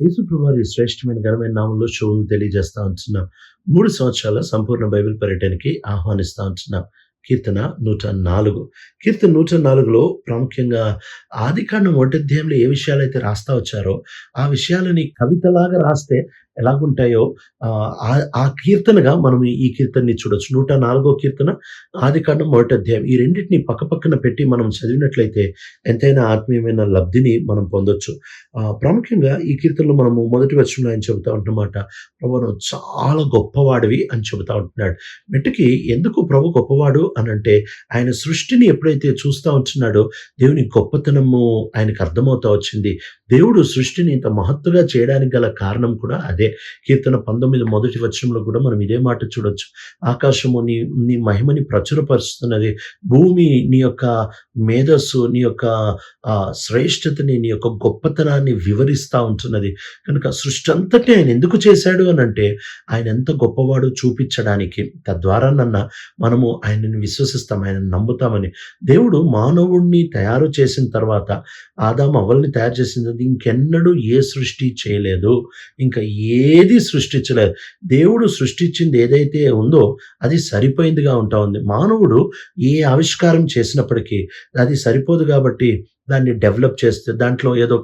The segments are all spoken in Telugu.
యేసుప్రభువారి శ్రేష్టమైన ఘనమైన నామంలో షోలు తెలియజేస్తా ఉంటున్నాం. మూడు సంవత్సరాల సంపూర్ణ బైబిల్ పర్యటనకి ఆహ్వానిస్తా ఉంటున్నాం. కీర్తన నూట నాలుగు. కీర్తన నూట నాలుగులో ప్రాముఖ్యంగా ఆదికాండం ఒకటి అధ్యాయంలో ఏ విషయాలు అయితే రాస్తా వచ్చారో ఆ విషయాలని కవితలాగా రాస్తే ఎలాగుంటాయో ఆ, ఆ- కీర్తనగా మనం ఈ కీర్తనని చూడొచ్చు. నూట నాలుగో కీర్తన ఆదికాండం మొదటి అధ్యాయం. ఈ రెండింటిని పక్కపక్కన పెట్టి మనం చదివినట్లయితే ఎంతైనా ఆత్మీయమైన లబ్ధిని మనం పొందొచ్చు. ఆ, ప్రాముఖ్యంగా ఈ కీర్తనలో మనము మొదటి వచనంలో ఆయన చెబుతా ఉంటున్నమాట ప్రభు చాలా గొప్పవాడివి అని చెబుతా ఉంటున్నాడు. మెట్టుకి ఎందుకు ప్రభు గొప్పవాడు అని అంటే ఆయన సృష్టిని ఎప్పుడైతే చూస్తూ ఉంటున్నాడో దేవుని గొప్పతనము ఆయనకు అర్థమవుతా వచ్చింది. దేవుడు సృష్టిని ఇంత మహత్తుగా చేయడానికి గల కారణం కూడా అదే. కీర్తన పంతొమ్మిది మొదటి వచనంలో కూడా మనం ఇదే మాట చూడొచ్చు. ఆకాశము నీ నీ మహిమని ప్రచురపరుస్తున్నది. భూమి నీ యొక్క మేధస్సు నీ యొక్క ఆ శ్రేష్టతని నీ యొక్క గొప్పతనాన్ని వివరిస్తూ ఉంటున్నది. కనుక సృష్టి అంతటి ఆయన ఎందుకు చేశాడు అని అంటే ఆయన ఎంత గొప్పవాడు చూపించడానికి. తద్వారా నన్న మనము ఆయనని విశ్వసిస్తాం ఆయనను నమ్ముతామని. దేవుడు మానవుణ్ణి తయారు చేసిన తర్వాత ఆదాం అవల్ని తయారు చేసిన ఇంకెన్నడూ ఏ సృష్టి చేయలేదు. ఇంకా ఏ ఏది సృష్టించలేదు. దేవుడు సృష్టించింది ఏదైతే ఉందో అది సరిపోయిందిగా ఉంటా ఉంది. మానవుడు ఏ ఆవిష్కారం చేసినప్పటికీ అది సరిపోదు కాబట్టి దాన్ని డెవలప్ చేస్తే దాంట్లో ఏదో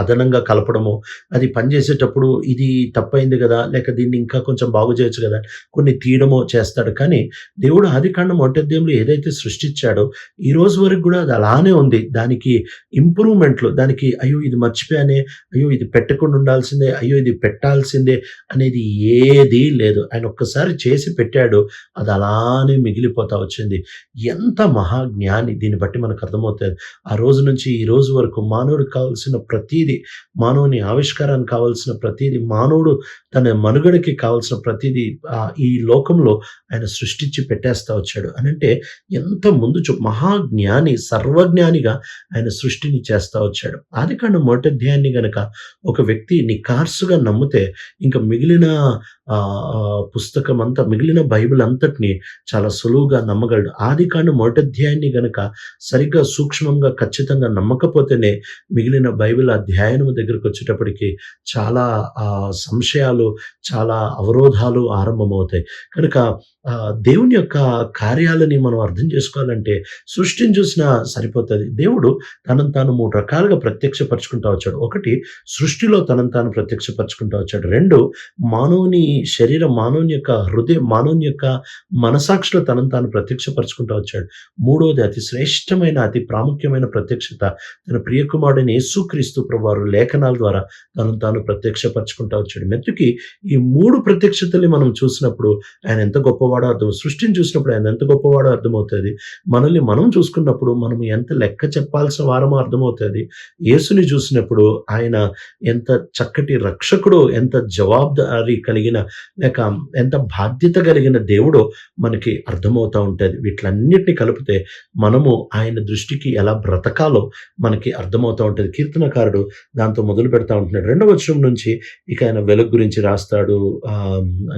అదనంగా కలపడము అది పనిచేసేటప్పుడు ఇది తప్పైంది కదా లేక దీన్ని ఇంకా కొంచెం బాగు చేయొచ్చు కదా కొన్ని తీయడమో చేస్తాడు. కానీ దేవుడు ఆదికాండం మొట్టద్యంలో ఏదైతే సృష్టించాడో ఈ రోజు వరకు కూడా అది అలానే ఉంది. దానికి ఇంప్రూవ్మెంట్లు దానికి అయ్యో ఇది మర్చిపోయానే అయ్యో ఇది పెట్టకుండా ఉండాల్సిందే అయ్యో ఇది పెట్టాల్సిందే అనేది ఏదీ లేదు. ఆయన ఒక్కసారి చేసి పెట్టాడు అది అలానే మిగిలిపోతా వచ్చింది. ఎంత మహాజ్ఞాని దీన్ని బట్టి మనకు అర్థమవుతుంది. ఆ రోజు నుంచి ఈ రోజు వరకు మానవుడికి కావాల్సిన ప్రతీది మానవుని ఆవిష్కారానికి కావాల్సిన ప్రతీది మానవుడు తన మనుగడకి కావాల్సిన ప్రతీది ఈ లోకంలో ఆయన సృష్టించి పెట్టేస్తా వచ్చాడు. అని అంటే ఎంత ముందు చూ మహాజ్ఞాని సర్వజ్ఞానిగా ఆయన సృష్టిని చేస్తా వచ్చాడు. ఆది కాండం మొదటి అధ్యాయాన్ని గనక ఒక వ్యక్తి నికార్సుగా నమ్మితే ఇంకా మిగిలిన పుస్తకం అంతా మిగిలిన బైబిల్ అంతటిని చాలా సులువుగా నమ్మగలడు. ఆది కాండ మొదటధ్యాయాన్ని గనక సరిగ్గా సూక్ష్మంగా ఖచ్చితంగా నమ్మకపోతేనే మిగిలిన బైబిల్ అధ్యయనం దగ్గరకు వచ్చేటప్పటికి చాలా సంశయాలు చాలా అవరోధాలు ఆరంభమవుతాయి. కనుక దేవుని యొక్క కార్యాలని మనం అర్థం చేసుకోవాలంటే సృష్టిని చూసినా సరిపోతుంది. దేవుడు తనను తాను మూడు రకాలుగా ప్రత్యక్షపరచుకుంటా వచ్చాడు. ఒకటి సృష్టిలో తనను తాను ప్రత్యక్షపరచుకుంటా వచ్చాడు. రెండు మానవుని శరీర మానవుని యొక్క హృదయం మానవుని యొక్క మనసాక్షిలో తనను తాను ప్రత్యక్షపరచుకుంటా వచ్చాడు. మూడోది అతి శ్రేష్టమైన అతి ప్రాముఖ్యమైన ప్రత్యక్షత. తన ప్రియకుమారుడిని యేసుక్రీస్తు ప్రభువారు లేఖనాల ద్వారా తనను తాను ప్రత్యక్షపరచుకుంటా వచ్చాడు. మెత్తుకి ఈ మూడు ప్రత్యక్షతల్ని మనం చూసినప్పుడు ఆయన ఎంత గొప్పవాడు అర్థం సృష్టిని చూసినప్పుడు ఆయన ఎంత గొప్పవాడో అర్థమవుతుంది. మనల్ని మనం చూసుకున్నప్పుడు మనం ఎంత లెక్క చెప్పాల్సిన వారమో అర్థమవుతుంది. యేసుని చూసినప్పుడు ఆయన ఎంత చక్కటి రక్షకుడు ఎంత జవాబుదారీ కలిగిన లేక ఎంత బాధ్యత కలిగిన దేవుడో మనకి అర్థమవుతూ ఉంటుంది. వీటిలన్నిటిని కలిపితే మనము ఆయన దృష్టికి ఎలా బ్రతకాలో మనకి అర్థమవుతూ ఉంటుంది. కీర్తనకారుడు దాంతో మొదలు పెడతా ఉంటున్నాడు. రెండవ వచనం నుంచి ఇక ఆయన వెలుగు గురించి రాస్తాడు ఆ,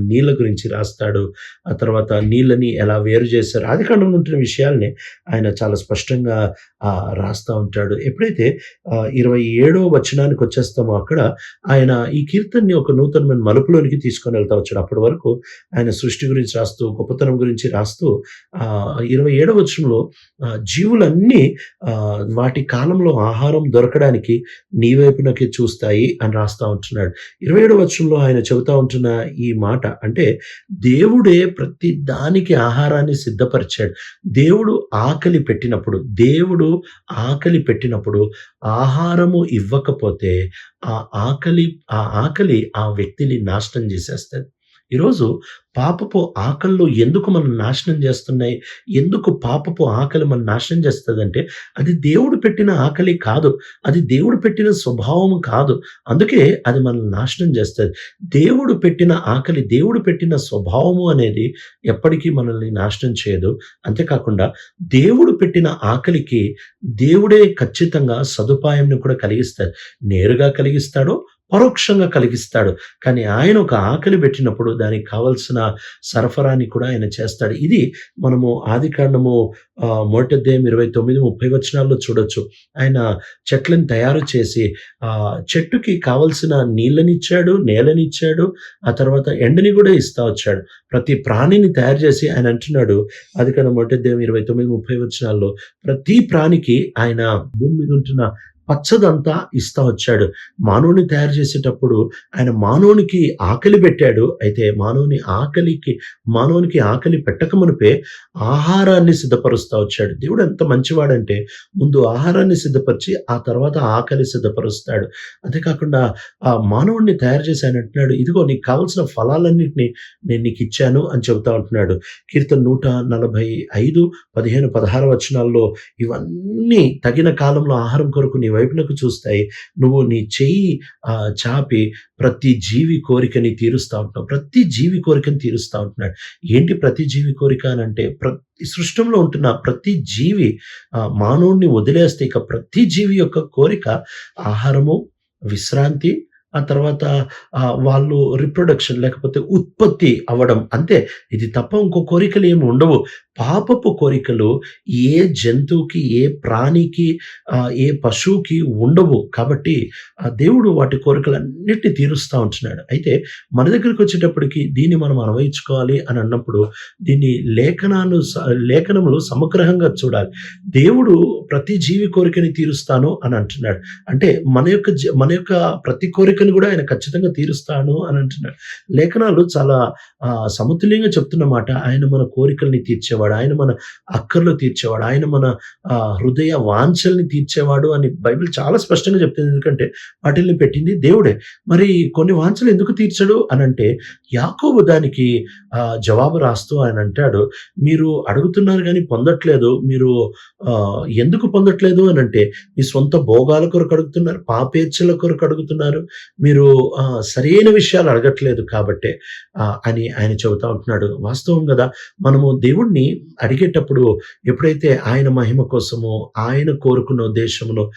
నీళ్ళ గురించి రాస్తాడు. ఆ తర్వాత నీళ్ళని ఎలా వేరు చేశారు ఆది కాండంలో ఉంటున్న విషయాల్ని ఆయన చాలా స్పష్టంగా ఆ, రాస్తా ఉంటాడు. ఎప్పుడైతే ఆ, ఇరవై ఏడో వచనానికి వచ్చేస్తామో అక్కడ ఆయన ఈ కీర్తన్ని ఒక నూతనమైన మలుపులోనికి తీసుకొని వెళ్తా వచ్చాడు. అప్పటి వరకు ఆయన సృష్టి గురించి రాస్తూ గొప్పతనం గురించి రాస్తూ ఆ, ఇరవై ఏడవ వచనంలో జీవులన్నీ ఆ, వాటి కాలంలో ఆహారం దొరకడానికి నీ వైపునకి చూస్తాయి అని రాస్తా ఉంటున్నాడు. ఇరవై ఏడవ వచనంలో ఆయన చెబుతా ఉంటున్న ఈ మాట అంటే దేవుడే ప్రతి దానికి ఆహారాన్ని సిద్ధపరిచాడు. దేవుడు ఆకలి పెట్టినప్పుడు దేవుడు ఆకలి పెట్టినప్పుడు ఆహారము ఇవ్వకపోతే ఆ ఆకలి ఆ ఆకలి ఆ వ్యక్తిని నాశనం చేసేస్తుంది ఈరోజు పాపపు ఆకలిలో ఎందుకు మనం నాశనం చేస్తున్నాయి? ఎందుకు పాపపు ఆకలి మనం నాశనం చేస్తుందంటే అది దేవుడు పెట్టిన ఆకలి కాదు. అది దేవుడు పెట్టిన స్వభావం కాదు. అందుకే అది మనల్ని నాశనం చేస్తుంది. దేవుడు పెట్టిన ఆకలి దేవుడు పెట్టిన స్వభావము అనేది ఎప్పటికీ మనల్ని నాశనం చేయదు. అంతేకాకుండా దేవుడు పెట్టిన ఆకలికి దేవుడే ఖచ్చితంగా సదుపాయంని కూడా కలిగిస్తాడు. నేరుగా కలిగిస్తాడో పరోక్షంగా కలిగిస్తాడు. కానీ ఆయన ఒక ఆకలి పెట్టినప్పుడు దానికి కావాల్సిన సరఫరాని కూడా ఆయన చేస్తాడు. ఇది మనము ఆది కాండము మొదటి అధ్యాయం 29, 30 వచనాల్లో చూడొచ్చు. ఆయన చెట్లను తయారు చేసి ఆ చెట్టుకి కావాల్సిన నీళ్ళనిచ్చాడు, నేలనిచ్చాడు. ఆ తర్వాత ఎండని కూడా ఇస్తా వచ్చాడు. ప్రతి ప్రాణిని తయారు చేసి ఆయన అంటున్నాడు ఆదికాండం మొదటి అధ్యాయం 29, 30 వచనాల్లో ప్రతి ప్రాణికి ఆయన భూమి మీద ఉంటున్న పచ్చదంతా ఇస్తా వచ్చాడు. మానవుడిని తయారు చేసేటప్పుడు ఆయన మానవునికి ఆకలి పెట్టాడు. అయితే మానవుని ఆకలికి మానవునికి ఆకలి పెట్టకమునిపే ఆహారాన్ని సిద్ధపరుస్తా వచ్చాడు. దేవుడు ఎంత మంచివాడంటే ముందు ఆహారాన్ని సిద్ధపరిచి ఆ తర్వాత ఆకలి సిద్ధపరుస్తాడు. అంతేకాకుండా ఆ మానవుడిని తయారు చేసి ఆయన అంటున్నాడు, "ఇదిగో నీకు కావాల్సిన ఫలాలన్నింటినీ నేను నీకు ఇచ్చాను అని చెబుతా ఉంటున్నాడు. కీర్తన 145, 15, 16 వచనాల్లో ఇవన్నీ తగిన కాలంలో ఆహారం కొరకు నీ వైపునకు చూస్తాయి. నువ్వు నీ చెయ్యి చాపి ప్రతి జీవి కోరికని తీరుస్తూ ఉంటున్నావు. ప్రతి జీవి కోరికని తీరుస్తా ఉంటున్నాడు. ఏంటి ప్రతి జీవి కోరిక అని అంటే ప్రతి సృష్టంలో ఉంటున్న ప్రతి జీవి మానవుడిని వదిలేస్తే ఇక ప్రతి జీవి యొక్క కోరిక ఆహారము, విశ్రాంతి, ఆ తర్వాత వాళ్ళు రిప్రొడక్షన్ లేకపోతే ఉత్పత్తి అవ్వడం అంతే. ఇది తప్ప ఇంకో కోరికలు ఏమి ఉండవు. పాపపు కోరికలు ఏ జంతువుకి, ఏ ప్రాణికి, ఏ పశువుకి ఉండవు. కాబట్టి ఆ దేవుడు వాటి కోరికలన్నిటిని తీరుస్తా ఉంటున్నాడు. అయితే మన దగ్గరికి వచ్చేటప్పటికి దీన్ని మనం అన్వయించుకోవాలి అని అన్నప్పుడు దీన్ని లేఖనాలు లేఖనములు సమగ్రహంగా చూడాలి. దేవుడు ప్రతి జీవి కోరికని తీరుస్తాను అని అంటున్నాడు. అంటే మన యొక్క జ మన యొక్క ప్రతి కోరిక కోరికను కూడా ఆయన ఖచ్చితంగా తీరుస్తాను అని అంటున్నాడు. లేఖనాలు చాలా సమతుల్యంగా చెప్తున్నమాట ఆయన మన కోరికల్ని తీర్చేవాడు. ఆయన మన అక్కర్లు తీర్చేవాడు. ఆయన మన హృదయ వాంఛల్ని తీర్చేవాడు అని బైబిల్ చాలా స్పష్టంగా చెప్తుంది. ఎందుకంటే వాటిల్ని పెట్టింది దేవుడే. మరి కొన్ని వాంఛలు ఎందుకు తీర్చడు అంటే యాకోబు దానికి జవాబు రాస్తూ ఆయన అంటాడు, "మీరు అడుగుతున్నారు కానీ పొందట్లేదు. మీరు ఎందుకు పొందట్లేదు అని అంటే మీ సొంత భోగాల కొరకు అడుగుతున్నారు. పాపేచ్ఛల కొరకు అడుగుతున్నారు. మీరు సరైన విషయాలు అడగట్లేదు కాబట్టే" అని ఆయన చెబుతా ఉంటున్నాడు. వాస్తవం కదా మనము దేవుడిని అడిగేటప్పుడు ఎప్పుడైతే ఆయన మహిమ కోసమో, ఆయన కోరుకున్న ఉద్దేశంలో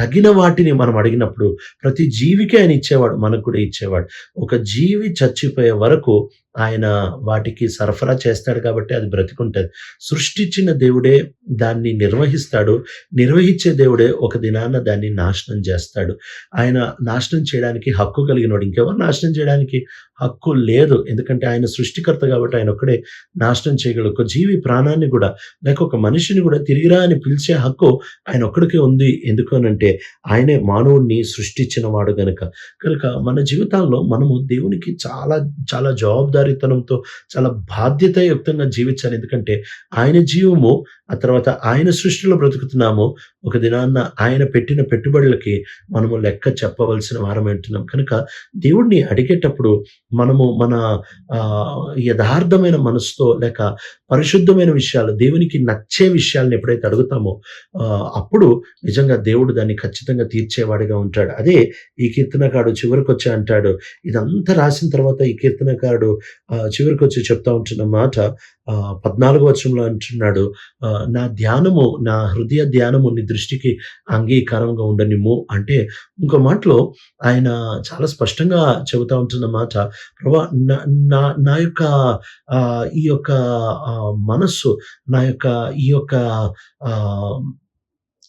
తగిన వాటిని మనం అడిగినప్పుడు ప్రతి జీవికి ఆయన ఇచ్చేవాడు. మనకు కూడా ఇచ్చేవాడు. ఒక జీవి చచ్చిపోయే వరకు ఆయన వాటికి సరఫరా చేస్తాడు కాబట్టి అది బ్రతికుంటుంది సృష్టించిన దేవుడే దాన్ని నిర్వహిస్తాడు. నిర్వహించే దేవుడే ఒక దినాన దాన్ని నాశనం చేస్తాడు. ఆయన నాశనం చేయడానికి హక్కు కలిగినోడు. ఇంకెవరు నాశనం చేయడానికి హక్కు లేదు. ఎందుకంటే ఆయన సృష్టికర్త కాబట్టి ఆయన ఒక్కడే నాశనం చేయగలడు. ఒక జీవి ప్రాణాన్ని కూడా లేక ఒక మనిషిని కూడా తిరిగిరా అని పిలిచే హక్కు ఆయన ఒక్కడికే ఉంది. ఎందుకు అనంటే ఆయనే మానవుడిని సృష్టించిన వాడు కనుక కనుక మన జీవితాల్లో మనము దేవునికి చాలా చాలా జవాబుదారీతనంతో చాలా బాధ్యతాయుక్తంగా జీవించాలి. ఎందుకంటే ఆయన జీవము, ఆ తర్వాత ఆయన సృష్టిలో బ్రతుకుతున్నాము. ఒక దినాన్న ఆయన పెట్టిన పెట్టుబడులకి మనము లెక్క చెప్పవలసిన వారం ఉంటున్నాం. కనుక దేవుడిని అడిగేటప్పుడు మనము మన యథార్థమైన మనసుతో లేక పరిశుద్ధమైన విషయాలు దేవునికి నచ్చే విషయాలను ఎప్పుడైతే అడుగుతామో అప్పుడు నిజంగా దేవుడు దాన్ని ఖచ్చితంగా తీర్చేవాడిగా ఉంటాడు. అదే ఈ కీర్తనకారుడు చివరికొచ్చి అంటాడు. ఇదంతా రాసిన తర్వాత ఈ కీర్తనకారుడు చివరికి వచ్చి చెప్తా ఉంటున్న మాట పద్నాలుగో వచనంలో అంటున్నాడు. "నా ధ్యానము నా హృదయ ధ్యానము దృష్టికి అంగీకారంగా ఉండనిమ్ము" అంటే ఇంకో మాటలో ఆయన చాలా స్పష్టంగా చెబుతా ఉంటున్న మాట ప్రభా నా నా యొక్క ఈ యొక్క మనస్సు నా యొక్క ఈ యొక్క ఆ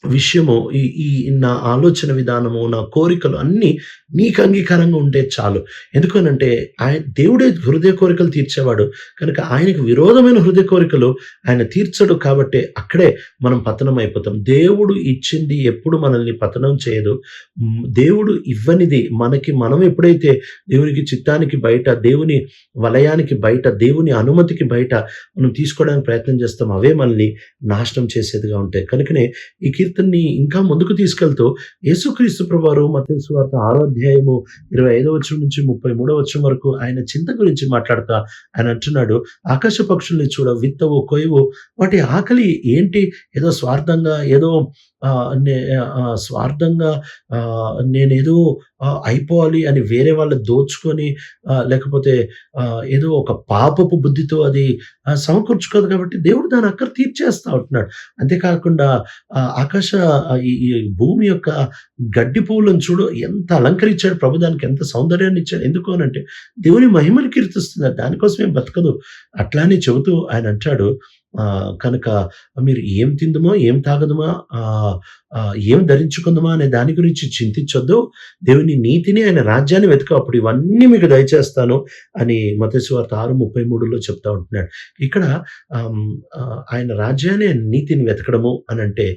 విషయము ఈ ఈ నా ఆలోచన విధానము, నా కోరికలు అన్నీ నీకు అంగీకారంగా ఉంటే చాలు. ఎందుకనంటే ఆయన దేవుడే హృదయ కోరికలు తీర్చేవాడు. కనుక ఆయనకు విరోధమైన హృదయ కోరికలు ఆయన తీర్చడు కాబట్టి అక్కడే మనం పతనం అయిపోతాం. దేవుడు ఇచ్చింది ఎప్పుడు మనల్ని పతనం చేయదు. దేవుడు ఇవ్వనిది మనకి మనం ఎప్పుడైతే దేవునికి చిత్తానికి బయట, దేవుని వలయానికి బయట, దేవుని అనుమతికి బయట మనం తీసుకోవడానికి ప్రయత్నం చేస్తాం. అవే మనల్ని నాశనం చేసేదిగా ఉంటాయి. కనుకనే ఈ కీర్తనని ఇంకా ముందుకు తీసుకెళ్తూ యేసుక్రీస్తు ప్రభువారు మతేసు వార్త ఆరో అధ్యాయము ఇరవై ఐదో వచ్చం నుంచి ముప్పై మూడో వచ్చం వరకు ఆయన చింత గురించి మాట్లాడతా ఆయన అంటున్నాడు, "ఆకాశ పక్షుల్ని చూడ విత్తవు, కొయ్యవు వాటి ఆకలి ఏంటి? ఏదో స్వార్థంగా ఏదో నే స్వార్థంగా నేనేదో అయిపోవాలి అని వేరే వాళ్ళు దోచుకొని లేకపోతే ఏదో ఒక పాపపు బుద్ధితో అది సమకూర్చుకోదు కాబట్టి దేవుడు దాని అక్కడ తీర్చేస్తా ఉంటున్నాడు. అంతేకాకుండా ఆకాశ ఈ భూమి యొక్క గడ్డి పువ్వులను చూడు ఎంత అలంకరించాడు ప్రభు దానికి ఎంత సౌందర్యాన్ని ఇచ్చాడు. ఎందుకు అని అంటే దేవుని మహిమను దానికోసం దానికోసమే బతకదు. అట్లానే చెబుతూ ఆయన అంటాడు కనుక మీరు ఏం తిందుమో, ఏం తాగదుమా, ఏం ధరించుకుందమా అనే దాని గురించి చింతించొద్దు. దేవుని నీతిని, ఆయన రాజ్యాన్ని వెతుకు అప్పుడు ఇవన్నీ మీకు దయచేస్తాను అని మతేశ్వార్త ఆరు ముప్పై మూడులో చెప్తా ఉంటున్నాడు. ఇక్కడ ఆయన రాజ్యాన్ని, ఆయన నీతిని వెతకడము అనంటే,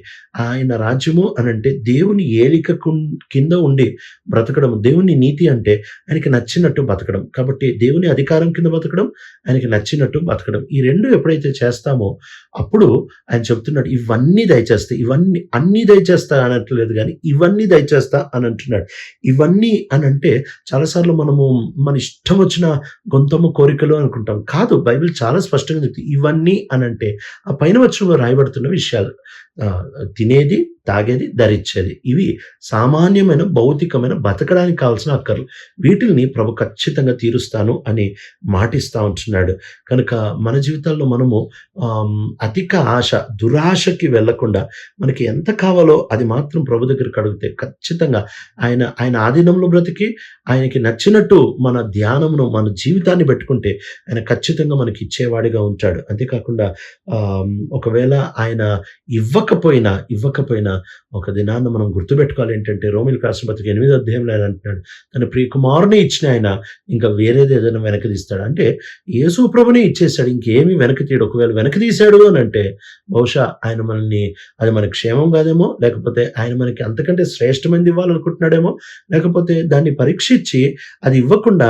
ఆయన రాజ్యము అని అంటే దేవుని ఏలిక కింద ఉండి బ్రతకడం. దేవుని నీతి అంటే ఆయనకి నచ్చినట్టు బతకడం. కాబట్టి దేవుని అధికారం కింద బతకడం, ఆయనకి నచ్చినట్టు బతకడం. ఈ రెండు ఎప్పుడైతే చేస్తామో అప్పుడు ఆయన చెప్తున్నాడు ఇవన్నీ దయచేస్తా. ఇవన్నీ అన్నీ దయచేస్తా అనట్లేదు కానీ ఇవన్నీ దయచేస్తా అని అంటున్నాడు. ఇవన్నీ అని చాలా సార్లు మనము మన ఇష్టం వచ్చిన గొంతమ్మ కోరికలు అనుకుంటాం. కాదు బైబిల్ చాలా స్పష్టంగా చెప్తుంది. ఇవన్నీ అని అంటే ఆ పైన వచ్చిన రాయబడుతున్న విషయాలు. తినేది, తాగేది, ధరించేది. ఇవి సామాన్యమైన భౌతికమైన బతకడానికి కావాల్సిన అక్కర్లు. వీటిల్ని ప్రభు ఖచ్చితంగా తీరుస్తాను అని మాటిస్తా ఉంటున్నాడు. కనుక మన జీవితాల్లో మనము అధిక ఆశ, దురాశకి వెళ్ళకుండా మనకి ఎంత కావాలో అది మాత్రం ప్రభు దగ్గరికి అడిగితే ఖచ్చితంగా ఆయన ఆయన ఆధీనంలో బ్రతికి ఆయనకి నచ్చినట్టు మన ధ్యానమును, మన జీవితాన్ని పెట్టుకుంటే ఆయన ఖచ్చితంగా మనకి ఇచ్చేవాడిగా ఉంటాడు. అంతేకాకుండా ఒకవేళ ఆయన ఇవ్వకపోయినా, ఇవ్వకపోయినా ఒక దినాన్ని మనం గుర్తుపెట్టుకోవాలి ఏంటంటే రోమిల్ రాసిన పత్రిక 8 అధ్యాయంలో ఆయన అంటున్నాడు. తన ప్రియకుమారుని ఇచ్చిన ఆయన ఇంకా వేరేది ఏదైనా వెనక్కి తీస్తాడు అంటే యేసు ప్రభుని ఇచ్చేసాడు. ఇంకేమి వెనక్కి తీయడు. ఒకవేళ వెనక్కి తీశాడు అంటే బహుశా ఆయన మనల్ని అది మన క్షేమం కాదేమో, లేకపోతే ఆయన మనకి అంతకంటే శ్రేష్టమైనది ఇవ్వాలనుకుంటున్నాడేమో, లేకపోతే దాన్ని పరీక్షించి అది ఇవ్వకుండా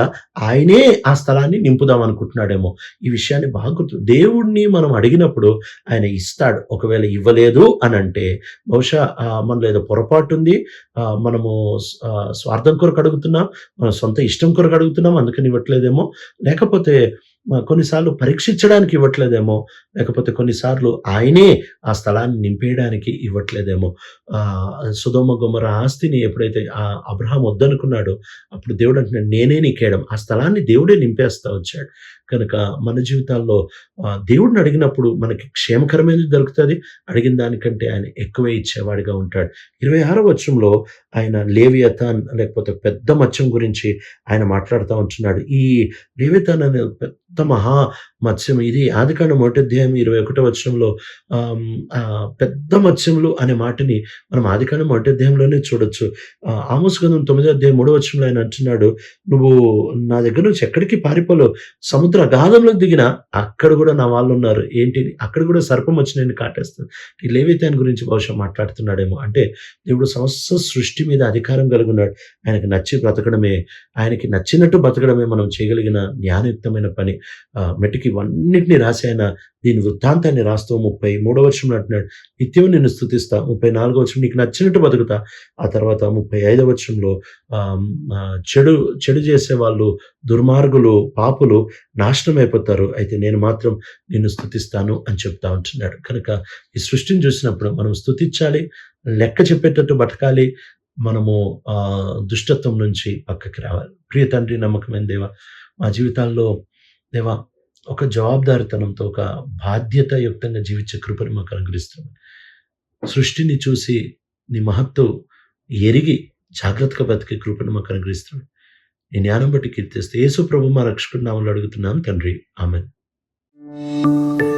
ఆయనే ఆ స్థలాన్ని నింపుదాం అనుకుంటున్నాడేమో. ఈ విషయాన్ని బాగా దేవుణ్ణి దేవుడిని మనం అడిగినప్పుడు ఆయన ఇస్తాడు. ఒకవేళ ఇవ్వలేదు అని అంటే బహుశా మనలో ఏదో పొరపాటుంది. ఉంది మనము స్వార్థం కొరకు అడుగుతున్నాం. మన సొంత ఇష్టం కొరకు అడుగుతున్నాం. అందుకని ఇవ్వట్లేదేమో. లేకపోతే కొన్నిసార్లు పరీక్షించడానికి ఇవ్వట్లేదేమో. లేకపోతే కొన్నిసార్లు ఆయనే ఆ స్థలాన్ని నింపేయడానికి ఇవ్వట్లేదేమో. సుధోమ సొదొమ, ఆస్తిని ఎప్పుడైతే ఆ అబ్రహం వద్దనుకున్నాడో అప్పుడు దేవుడు అంటున్నాడు నేనే నీకేయడం. ఆ స్థలాన్ని దేవుడే నింపేస్తా వచ్చాడు. కనుక మన జీవితాల్లో దేవుడిని అడిగినప్పుడు మనకి క్షేమకరమైనది దొరుకుతుంది అడిగిన దానికంటే ఆయన ఎక్కువే ఇచ్చేవాడిగా ఉంటాడు. ఇరవై ఆరో వచ్చంలో ఆయన లేవియతాన్ లేకపోతే పెద్ద మత్స్యం గురించి ఆయన మాట్లాడుతూ ఉంటున్నాడు. ఈ లేవియతాన్ అనే పెద్ద మహా మత్స్యం ఇది ఆదికాండ మొదటి అధ్యాయం 21 వచనంలో పెద్ద మత్స్యములు అనే మాటని మనం ఆదికాండ మొదటి అధ్యాయంలోనే చూడొచ్చు. ఆమోస్ గంధం తొమ్మిదో అధ్యాయం మూడో వచనంలో ఆయన అంటున్నాడు. నువ్వు నా దగ్గర నుంచి ఎక్కడికి పారిపోలేవు. సముద్ర అగాధంలోకి దిగిన అక్కడ కూడా నా వాళ్ళు ఉన్నారు ఏంటి అక్కడ కూడా సర్పం వచ్చి నేను కాటేస్తది. లేవైతే ఆయన గురించి బహుశా మాట్లాడుతున్నాడేమో. అంటే దేవుడు సమస్త సృష్టి మీద అధికారం కలిగున్నాడు. ఆయనకి నచ్చి బ్రతకడమే, ఆయనకి నచ్చినట్టు బ్రతకడమే మనం చేయగలిగిన జ్ఞానయుక్తమైన పని. మెటికి మెట్టుకి ఇవన్నిటిని రాసి ఆయన దీని వృత్తాంతాన్ని రాస్తూ 33వ వచనంలో అంటున్నాడు. నిత్యము నిన్ను స్తుతిస్తా. 34వ వచనం నీకు నచ్చినట్టు బతుకుతా. ఆ తర్వాత 35వ వచనంలో వర్షంలో ఆహ్, చెడు చెడు చేసేవాళ్ళు, దుర్మార్గులు, పాపులు నాశనం అయిపోతారు. అయితే నేను మాత్రం నిన్ను స్థుతిస్తాను అని చెప్తా ఉంటున్నాడు. కనుక ఈ సృష్టిని చూసినప్పుడు మనం స్థుతించాలి లెక్క చెప్పేటట్టు బతకాలి. మనము దుష్టత్వం నుంచి పక్కకి రావాలి. ప్రియ తండ్రి, నమ్మకమైన దేవ మా జీవితాల్లో దేవా ఒక జవాబుదారీతనంతో, ఒక బాధ్యతయుక్తంగా జీవించే కృపను మాకు అనుగ్రహిస్తున్నాం. సృష్టిని చూసి నీ మహత్తు ఎరిగి జాగ్రత్తగా బతికే కృపను మాకు అనుగ్రహిస్తున్నాం. నీ జ్ఞానం బట్టి కీర్తిస్తే యేసు ప్రభు మా రక్షకుడు నామంలో అడుగుతున్నాం తండ్రి. ఆమేన్.